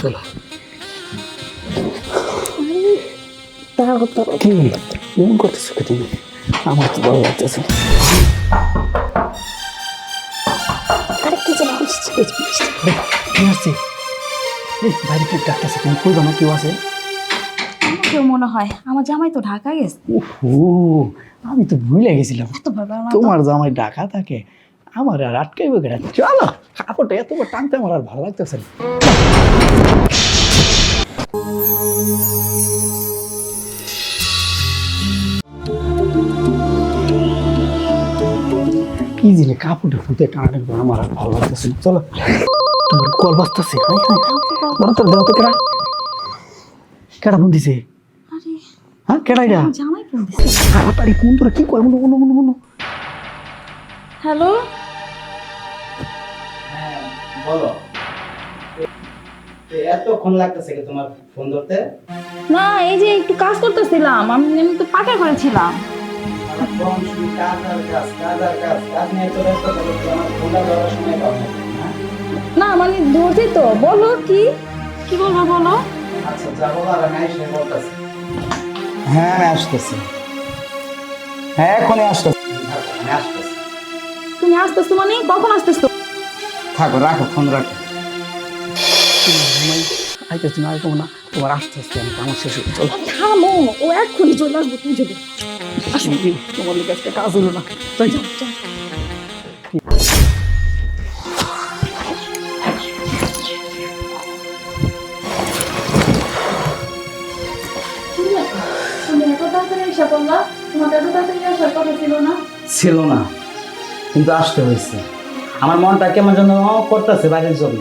চলো। দাঁড়াও দাঁড়াও কি? এমন করতেছো কি তুমি? আমার তো ভালো লাগতেছে আরে কি যেন আসছে কি আসছে? এই বাইরে কেউ ডাকতেছে তুমি কই জানো কেউ আছে? কেউ মনে হয়। আমার জামাই তো ঢাকা গেছে। ও আমি তো ভুলে গেছিলাম। তোমার জামাই ডাকা থাকে? আমার আর আটকাইবে কেন চলো কাপড়টা এতবার টানতে আমার আর ভালো লাগতেছে না। কি জিনে কাপড়টা ফুটে টানাটানি করে আমার আর ভালো লাগতেছে না। চলো তোমার কল বাজতেছে। বড় তোর দেওয়া তো কেডা? কেডা ফোন দিছে? হ্যাঁ কেডা এটা? জামাই ফোন দিছে। তাড়াতাড়ি কোন তোরা কি কয়? মনে মনে মনে মনে। হ্যালো বলো। এতক্ষণ লাগতেছে কি তোমার ফোন ধরতে? না এই যে একটু কাজ করতেছিলাম আমি আমি তো পাকা করেছিলাম সারাক্ষণ শুধু কাজ আর কাজ, কাজ আর কাজ। কাজ নিয়ে এত ব্যস্ত থাকো আমার ফোনটা ধরার সময় পাও না, হ্যাঁ? মানে ধরছি তো বলো কি? কি বলব বলো? আচ্ছা, যা আমি বলতেছি। হ্যাঁ আমি আসতেছি। হ্যাঁ এখনই আসতেছি। আমি আসতেছি। তুমি আসতেছো মানে? কখন আসতেছো? থাকো রাখো ফোন রাখো। আইতে তুমি আগে না তোমার আস্তে আস্তে আমি আমার শেষ হয়ে চলো থামো ও এক্ষুনি চলে আসব তুমি যাবে। আসো তোমার লোক আজকে কাজ হলো না। তাই ছিল না কিন্তু আসতে হয়েছে। আমার মনটা কেমন যেন করতেছে বাড়ির জন্য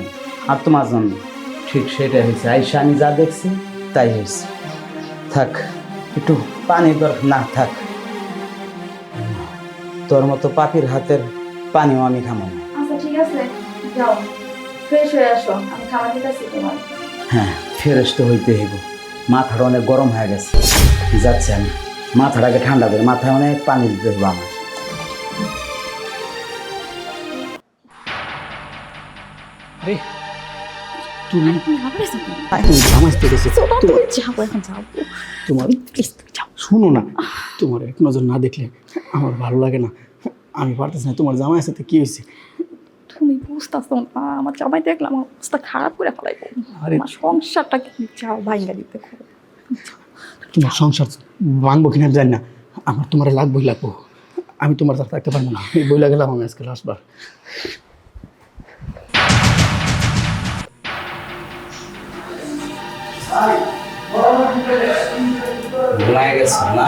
আর তোমার জন্য। ঠিক সেটাই হয়েছে। আইসা আমি যা দেখছি তাই হয়েছে। থাক একটু পানির দরকার না থাক। তোর মতো পাপির হাতের পানিও আমি খামো না। আচ্ছা ঠিক আছে। যাও। ফ্রেশ হয়ে আসো। আমি খাবার দিতেছি তোমার। হ্যাঁ ফেরেস তো হইতে হইব। মাথাটা অনেক গরম হয়ে গেছে। যাচ্ছে আমি। মাথাটাকে ঠান্ডা করে মাথায় অনেক পানি দিতে হইব আমার। আরে তুমি এসো তোমার শুনো না তোমার এক নজর না দেখলে আমার ভালো লাগে না। আমি পারতেছি না তোমার জামাই সাথে কি হয়েছে? তুমি বুঝতেছো না আমার জামাই দেখলাম আমার অবস্থা খারাপ করে আরে আমার সংসারটা কি চাও ভাইঙ্গা দিতে তোমার সংসার ভাঙবো কিনা জানি না। আমার তোমার লাগবোই লাগবো। আমি তোমার সাথে থাকতে পারব না। এই বইলা গেলাম আমি আজকে লাস্টবার ঘুমায় গেছে, না?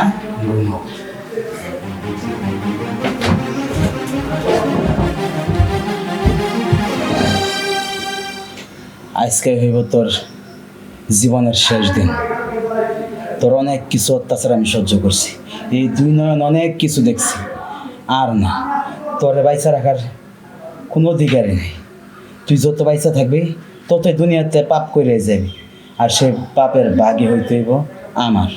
আজকে হইব তোর জীবনের শেষ দিন। তোর অনেক কিছু অত্যাচার আমি সহ্য করছি। এই দুই নয়ন অনেক কিছু দেখছি। আর না, তোরে বাইসা রাখার কোনো অধিকারই নেই। তুই যত বাইসা থাকবি, ততই দুনিয়াতে পাপ করে যাবি। আর সে পাপের বাগি হইতেইব আমার।